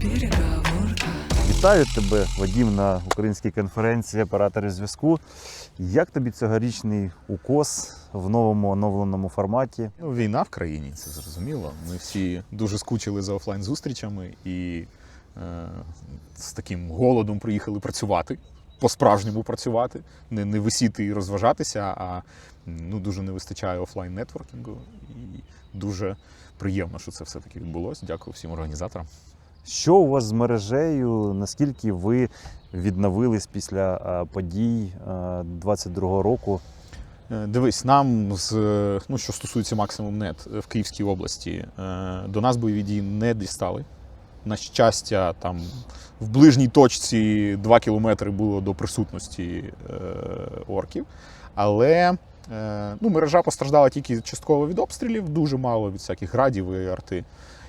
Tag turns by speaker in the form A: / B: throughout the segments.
A: Переговорка.
B: Вітаю тебе, Вадім, на українській конференції операторів зв'язку. Як тобі цьогорічний укос в новому оновленому форматі?
C: Ну, війна в країні, це зрозуміло. Ми всі дуже скучили за офлайн зустрічами і е, з таким голодом приїхали працювати, по-справжньому працювати, не, не висіти і розважатися, а ну, дуже не вистачає офлайн нетворкінгу. І дуже приємно, що це все-таки відбулося. Дякую всім організаторам.
B: Що у вас з мережею? Наскільки ви відновились після е, подій е, 22-го року?
C: Е, Дивись, нам з е, ну, що стосується максимум нет в Київській області, е, до нас бойові дії не дістали. На щастя, там в ближній точці 2 кілометри було до присутності е, орків. Але е, ну, мережа постраждала тільки частково від обстрілів, дуже мало від всяких градів і арти,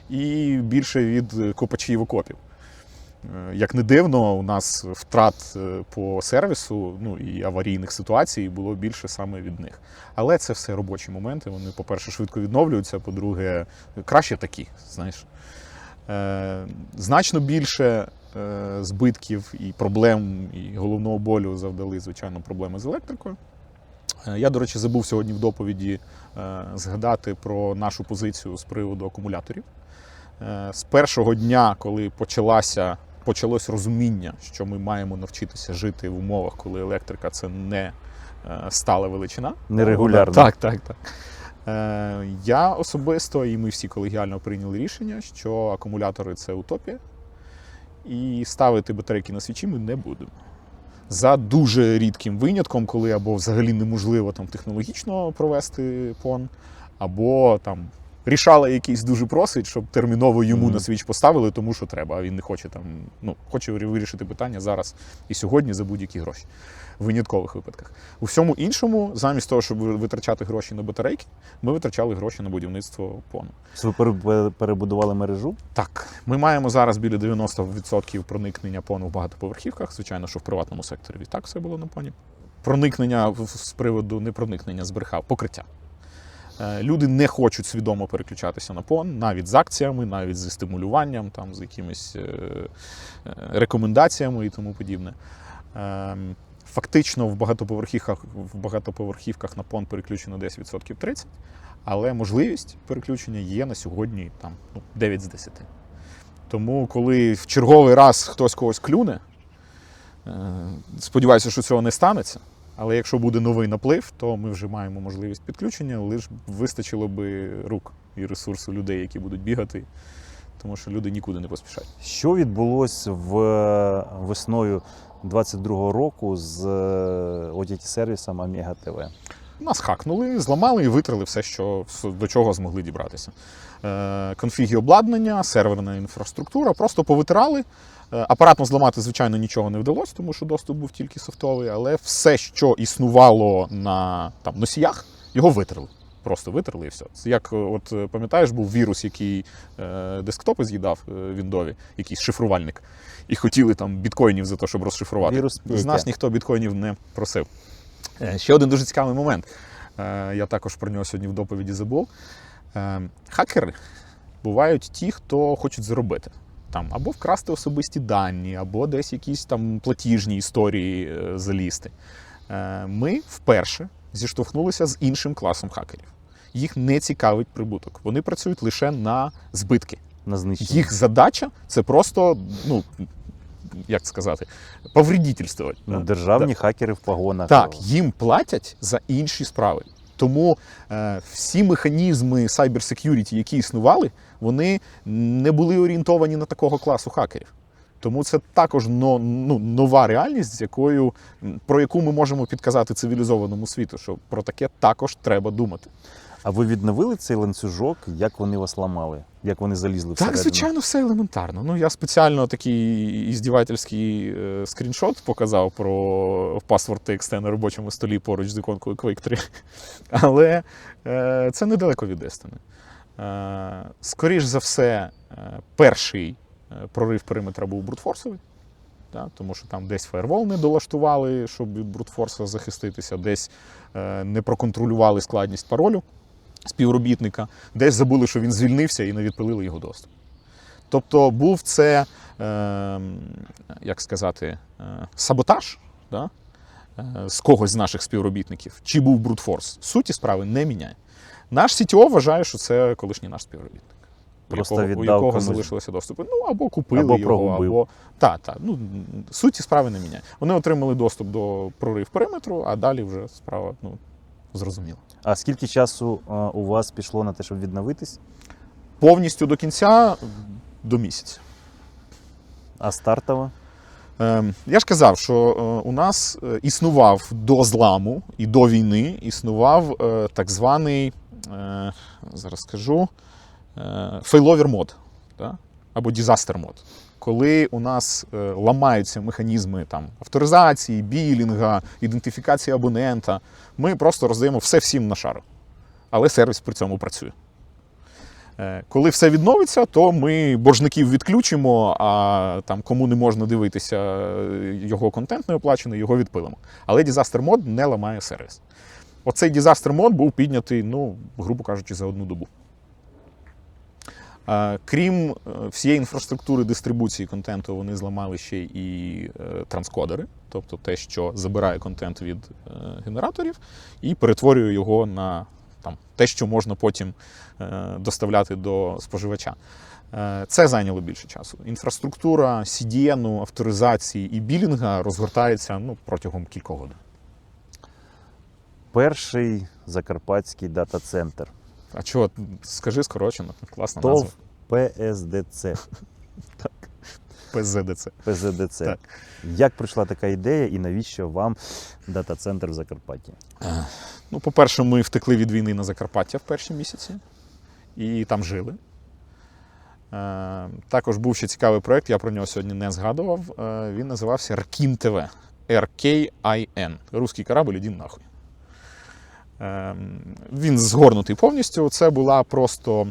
C: і більше від копачів окопів. Е, Як не дивно, у нас втрат е, по сервісу ну і аварійних ситуацій було більше саме від них. Але це все робочі моменти. Вони, по-перше, швидко відновлюються. По-друге, краще такі, знаєш. Е, значно більше збитків і проблем, і головного болю завдали, звичайно, проблеми з електрикою. Е, Я, до речі, забув сьогодні в доповіді е, згадати про нашу позицію з приводу акумуляторів. Е, З першого дня, коли почалася, почалось розуміння, що ми маємо навчитися жити в умовах, коли електрика це не стала величина.
B: Нерегулярно.
C: Так, так, так. Я особисто і ми всі колегіально прийняли рішення, що акумулятори це утопія, і ставити батарейки на свічі ми не будемо. За дуже рідким винятком, коли або взагалі неможливо там технологічно провести пон, або там рішала якийсь дуже просить, щоб терміново йому
B: Мгм.
C: на свіч поставили, тому що треба. А він не хоче там, ну хоче вирішити питання зараз і сьогодні за будь-які гроші. В виняткових випадках. У всьому іншому, замість того, щоб витрачати гроші на батарейки, ми витрачали гроші на будівництво пону.
B: Ви перебудували мережу?
C: Так, ми маємо зараз біля 90% проникнення пону в багатоповерхівках. Звичайно, що в приватному секторі і так все було на поні. Проникнення з приводу не проникнення збрехав, покриття. Е, Люди не хочуть свідомо переключатися на пон, навіть з акціями, навіть зі стимулюванням, там, з якимись е, е, рекомендаціями і тому подібне. Ем, Фактично в багатоповерхівках, в багатоповерхівках на пон переключено десь відсотків 30, але можливість переключення є на сьогодні там, ну, 9 з 10. Тому, коли в черговий раз хтось когось клюне, сподіваюся, що цього не станеться. Але якщо буде новий наплив, то ми вже маємо можливість підключення, лише вистачило би рук і ресурсу людей, які будуть бігати, тому що люди нікуди не поспішають.
B: Що відбулось в е, весною 22-го року з ott сервісом Омега ТВ?
C: Нас хакнули, зламали і витрали все, що до чого змогли дібратися. Е, Конфіги обладнання, серверна інфраструктура, просто повитирали. Е, Апаратно зламати, звичайно, нічого не вдалося, тому що доступ був тільки софтовий, але все, що існувало на там, носіях, його витерли. Просто витерли і все. Це як, е, от е, пам'ятаєш, був вірус, який е, десктопи з'їдав е, віндові, якийсь шифрувальник, і хотіли там біткоїнів за те, щоб розшифрувати.
B: Вірус
C: З нас ніхто біткоїнів не просив. Е, Ще один дуже цікавий момент. Е, Я також про нього сьогодні в доповіді забув. Е, Хакери бувають ті, хто хочуть заробити. Там або вкрасти особисті дані, або десь якісь там платіжні історії е, залізти. Е, Ми вперше зіштовхнулися з іншим класом хакерів. Їх не цікавить прибуток. Вони працюють лише на збитки.
B: На знищення?
C: Їх задача це просто, ну як сказати, повредительствувати.
B: Ну, державні хакери в погонах.
C: Так, їм платять за інші справи. Тому е, всі механізми cybersecurity, які існували, вони не були орієнтовані на такого класу хакерів. Тому це також но, ну, нова реальність, з якою, про яку ми можемо підказати цивілізованому світу, що про таке також треба думати.
B: А ви відновили цей ланцюжок? Як вони вас ламали? Як вони залізли всередину?
C: Так, звичайно, все елементарно. Ну, я спеціально такий іздівательський е, скріншот показав про паспорт TXT на робочому столі поруч з іконкою Quake 3. Але е, це недалеко від істини. Е, скоріш за все, е, перший е, прорив периметра був брутфорсовий. Тому що там десь фаєрвол не долаштували, щоб від брутфорса захиститися, десь не проконтролювали складність паролю співробітника, десь забули, що він звільнився і не відпилили його доступ. Тобто був це як сказати, саботаж да? з когось з наших співробітників, чи був брутфорс, суті справи не міняє. Наш CTO вважає, що це колишній наш співробітник. у
B: Просто
C: якого, у
B: віддав
C: якого
B: комусь.
C: залишилося доступи. Ну, або купили
B: Або
C: його,
B: прогубив.
C: або. Так, так. Ну, суті справи не міняє. Вони отримали доступ до прорив периметру, а далі вже справа ну, зрозуміла.
B: А скільки часу е, у вас пішло на те, щоб відновитись?
C: Повністю до кінця до місяця.
B: А стартова?
C: Ем, Я ж казав, що е, у нас е, існував до зламу і до війни існував е, так званий, зараз скажу, е, фейловер мод да? або disaster мод. Коли у нас е, ламаються механізми там, авторизації, білінга, ідентифікації абонента, ми просто роздаємо все всім на шару. Але сервіс при цьому працює. Е, Коли все відновиться, то ми боржників відключимо, а там кому не можна дивитися е, його контент не оплачений, його відпилимо. Але Disaster мод не ламає сервіс. Оцей Disaster мод був піднятий, ну, грубо кажучи, за одну добу. Крім е, всієї інфраструктури дистрибуції контенту, вони зламали ще і е, транскодери, тобто те, що забирає контент від е, генераторів, і перетворює його на там, те, що можна потім доставляти до споживача. Це зайняло більше часу. Інфраструктура CDN, авторизації і білінга розгортається ну, протягом кількох годин.
B: Перший закарпатський дата-центр.
C: А чого, скажи скорочено, класна назва.
B: ТОВ ПСДЦ.
C: ПЗДЦ.
B: ПЗДЦ.
C: Так.
B: Як прийшла така ідея і навіщо вам дата-центр в Закарпатті?
C: Ну, по-перше, ми втекли від війни на Закарпаття в перші місяці і там жили. Е, також був ще цікавий проєкт, я про нього сьогодні не згадував. Е, він називався Ркін ТВ. RKIN. Руський корабль, іди нахуй. Е, він згорнутий повністю. Це була просто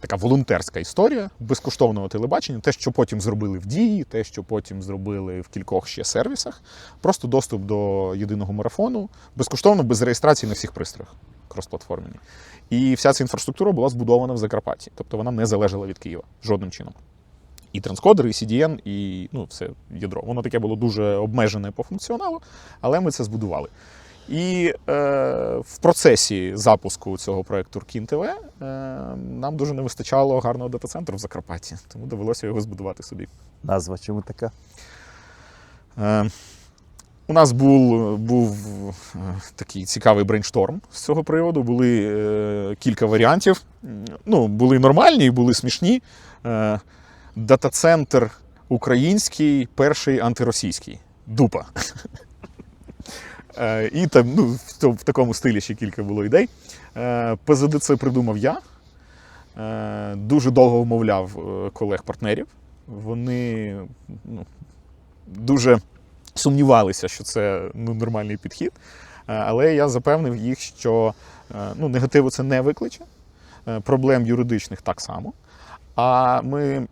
C: така волонтерська історія безкоштовного телебачення. Те, що потім зробили в дії, те, що потім зробили в кількох ще сервісах. Просто доступ до єдиного марафону, безкоштовно, без реєстрації на всіх пристроях кросплатформені. І вся ця інфраструктура була збудована в Закарпатті, тобто вона не залежала від Києва жодним чином. І транскодер, і CDN, і ну, все ядро. Воно таке було дуже обмежене по функціоналу, але ми це збудували. І е, в процесі запуску цього проєкту Ркін ТВ е, нам дуже не вистачало гарного дата-центру в Закарпатті, тому довелося його збудувати собі.
B: Назва чому така?
C: Е, у нас був, був е, такий цікавий брейншторм з цього приводу. Були е, кілька варіантів. Ну, були нормальні, були смішні. Е, дата-центр український, перший антиросійський. Дупа. Е, і там, ну, в, такому стилі ще кілька було ідей. Е, ПЗДЦ придумав я. Е, дуже довго вмовляв колег-партнерів. Вони ну, дуже сумнівалися, що це ну, нормальний підхід. Але я запевнив їх, що ну, негативу це не викличе, проблем юридичних так само. А ми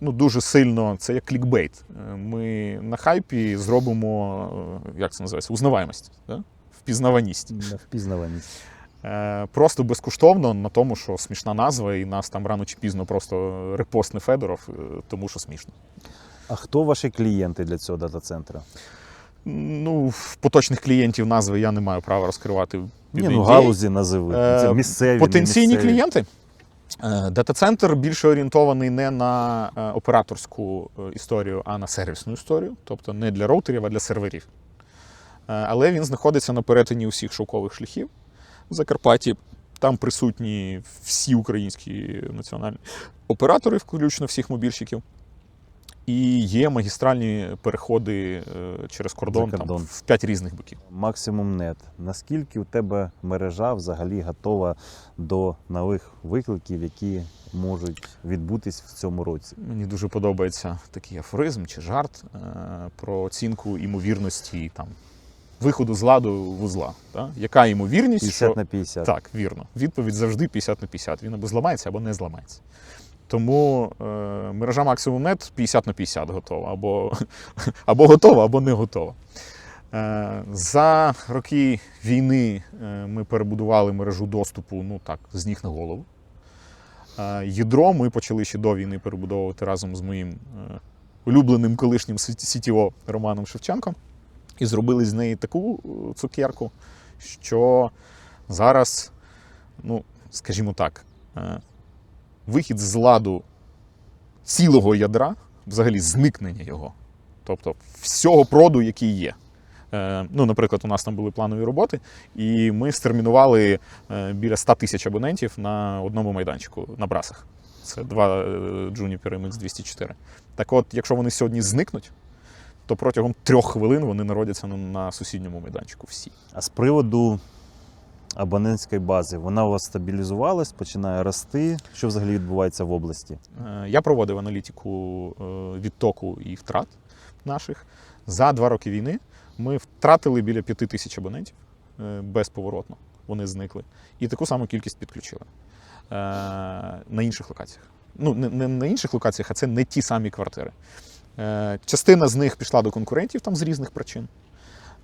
C: ну, дуже сильно, це як клікбейт. Е, Ми на хайпі зробимо, е, як це називається, узнаваємость, да? впізнаваність.
B: Впізнаваність.
C: Е, Просто безкоштовно на тому, що смішна назва, і нас там рано чи пізно просто репостне Федоров, тому що смішно.
B: А хто ваші клієнти для цього дата-центру?
C: Ну, в поточних клієнтів назви я не маю права розкривати.
B: Ні, ну галузі називи. Це місцеві.
C: Потенційні
B: місцеві.
C: клієнти. Е, Дата-центр більше орієнтований не на е, операторську е, історію, а на сервісну історію, тобто не для роутерів, а для серверів. Але він знаходиться на перетині усіх шовкових шляхів в Закарпатті. Там присутні всі українські національні оператори, включно всіх мобільщиків. І є магістральні переходи е, через кордон,
B: кордон.
C: Там, в п'ять різних боків.
B: Максимум нет. Наскільки у тебе мережа взагалі готова до нових викликів, які можуть відбутись в цьому році?
C: Мені дуже подобається такий афоризм чи жарт е, про оцінку імовірності там, виходу з ладу вузла. Да? Яка ймовірність?
B: 50
C: що...
B: на 50.
C: Так, вірно. Відповідь завжди 50 на 50. Він або зламається, або не зламається. Тому е, мережа Maximum Net 50 на 50 готова, або, або готова, або не готова. Е, за роки війни е, ми перебудували мережу доступу ну так, з ніг на голову. Е, Ядро ми почали ще до війни перебудовувати разом з моїм е, улюбленим колишнім CTO Романом Шевченком. І зробили з неї таку е, цукерку, що зараз, ну, скажімо так, е, вихід з ладу цілого ядра, взагалі зникнення його, тобто всього проду, який є. Е, Ну, наприклад, у нас там були планові роботи, і ми стермінували е, біля 100 тисяч абонентів на одному майданчику на брасах. Це два Juniper MX 204. Так от, якщо вони сьогодні зникнуть, то протягом трьох хвилин вони народяться на, на сусідньому майданчику всі.
B: А з приводу абонентської бази, вона у вас стабілізувалась, починає рости. Що взагалі відбувається в області?
C: Е, Я проводив аналітику е, відтоку і втрат наших. За два роки війни ми втратили біля п'яти тисяч абонентів е, безповоротно. Вони зникли. І таку саму кількість підключили на інших локаціях. Ну, не, на інших локаціях, а це не ті самі квартири. Частина з них пішла до конкурентів там з різних причин.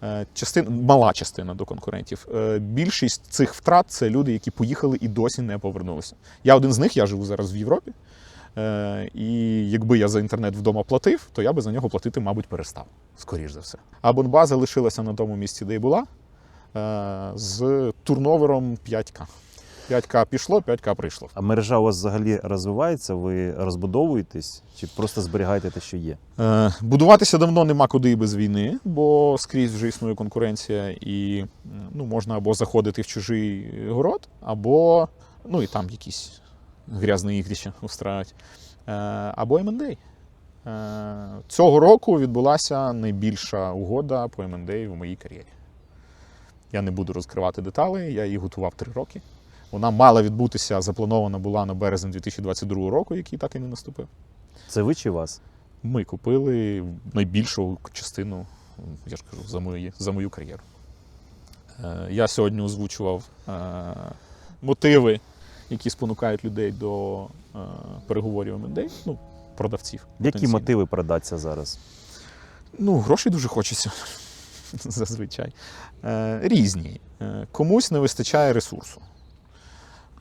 C: Е, Частина, мала частина до конкурентів. Е, Більшість цих втрат це люди, які поїхали і досі не повернулися. Я один з них, я живу зараз в Європі. Е, І якби я за інтернет вдома платив, то я би за нього платити, мабуть, перестав, скоріш за все. А бонбаза лишилася на тому місці, де й була, з турновером 5К. 5К пішло, 5К прийшло.
B: А мережа у вас взагалі розвивається? Ви розбудовуєтесь чи просто зберігаєте те, що є?
C: Е, Будуватися давно нема куди і без війни, бо скрізь вже існує конкуренція, і ну, можна або заходити в чужий город, або ну і там якісь грязні ігрища устраюють, е, або M&A. Е, Цього року відбулася найбільша угода по M&A в моїй кар'єрі. Я не буду розкривати деталі, я її готував три роки. Вона мала відбутися, запланована була на березень 2022 року, який так і не наступив.
B: Це ви чи вас?
C: Ми купили найбільшу частину, я ж кажу, за мою, за мою кар'єру. Е, Я сьогодні озвучував е, мотиви, які спонукають людей до е, переговорів МНД, ну, продавців.
B: Які мотиви продатися зараз?
C: Ну, грошей дуже хочеться. Зазвичай. Різні. Комусь не вистачає ресурсу.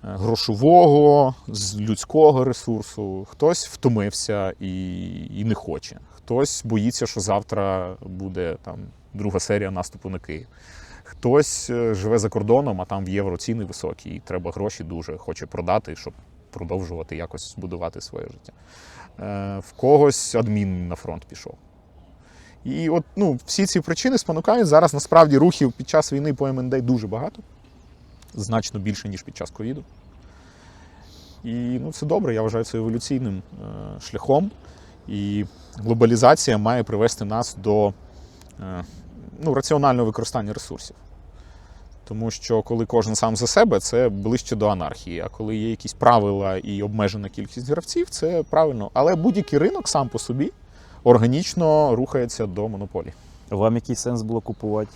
C: Грошового, з людського ресурсу. Хтось втомився і, і не хоче. Хтось боїться, що завтра буде там друга серія наступу на Київ. Хтось е, живе за кордоном, а там в євро ціни високі, і треба гроші дуже хоче продати, щоб продовжувати якось будувати своє життя. Е, В когось адмін на фронт пішов. І от ну, всі ці причини спонукають. Зараз насправді рухів під час війни по МНД дуже багато, значно більше, ніж під час ковіду. І ну, це добре, я вважаю це еволюційним е, шляхом. І глобалізація має привести нас до е, ну, раціонального використання ресурсів. Тому що коли кожен сам за себе, це ближче до анархії. А коли є якісь правила і обмежена кількість гравців, це правильно. Але будь-який ринок сам по собі органічно рухається до монополії.
B: Вам який сенс було купувати?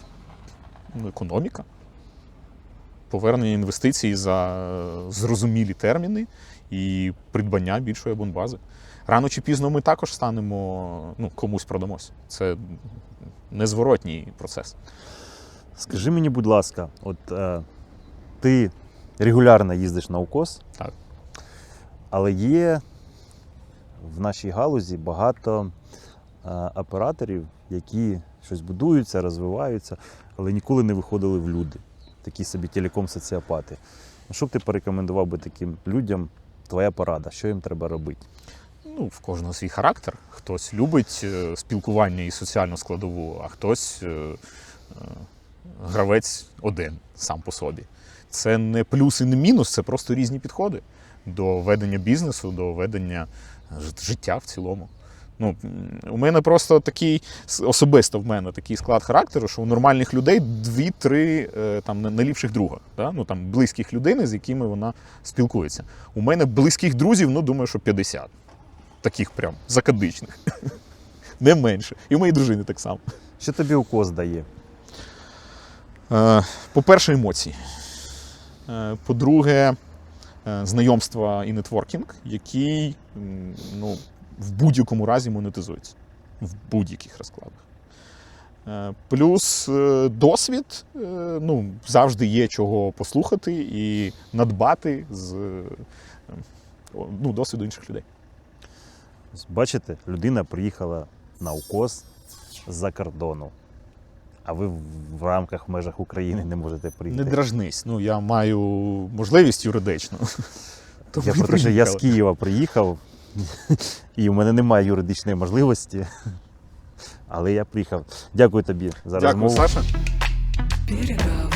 C: Ну, економіка, повернення інвестицій за е, зрозумілі терміни і придбання більшої абонбази. Рано чи пізно ми також станемо, ну, комусь продамось. Це незворотній процес.
B: Скажи мені, будь ласка, от е, ти регулярно їздиш на укос,
C: Так.
B: але є в нашій галузі багато е, операторів, які щось будуються, розвиваються, але ніколи не виходили в люди. Такі собі телеком-соціопати. Що б ти порекомендував би таким людям? Твоя порада, що їм треба робити?
C: Ну, в кожного свій характер. Хтось любить е, спілкування і соціальну складову, а хтось е, е, гравець один сам по собі. Це не плюс і не мінус, це просто різні підходи до ведення бізнесу, до ведення життя в цілому. Ну, у мене просто такий особисто в мене такий склад характеру, що у нормальних людей дві-три е, там на- найліпших друга, да? ну там близьких людей, з якими вона спілкується. У мене близьких друзів, ну думаю, що 50. Таких прям закадичних. Не менше. І у моєї дружини так само.
B: Що тобі укос дає?
C: Е, По-перше, емоції. Е, По-друге, знайомства і нетворкінг, який ну, в будь-якому разі монетизується. В будь-яких розкладах. Е, Плюс е, досвід, е, ну, завжди є чого послухати і надбати з ну, досвіду інших людей.
B: Бачите, людина приїхала на укос з-за кордону. А ви в- рамках в межах України не можете приїхати.
C: Не дражнись. Ну, я маю можливість юридичну.
B: Я про те, що я з. Києва приїхав, і у мене немає юридичної можливості. Але я приїхав. Дякую тобі за
C: Дякую,
B: розмову.
C: Саша.
A: Переговор.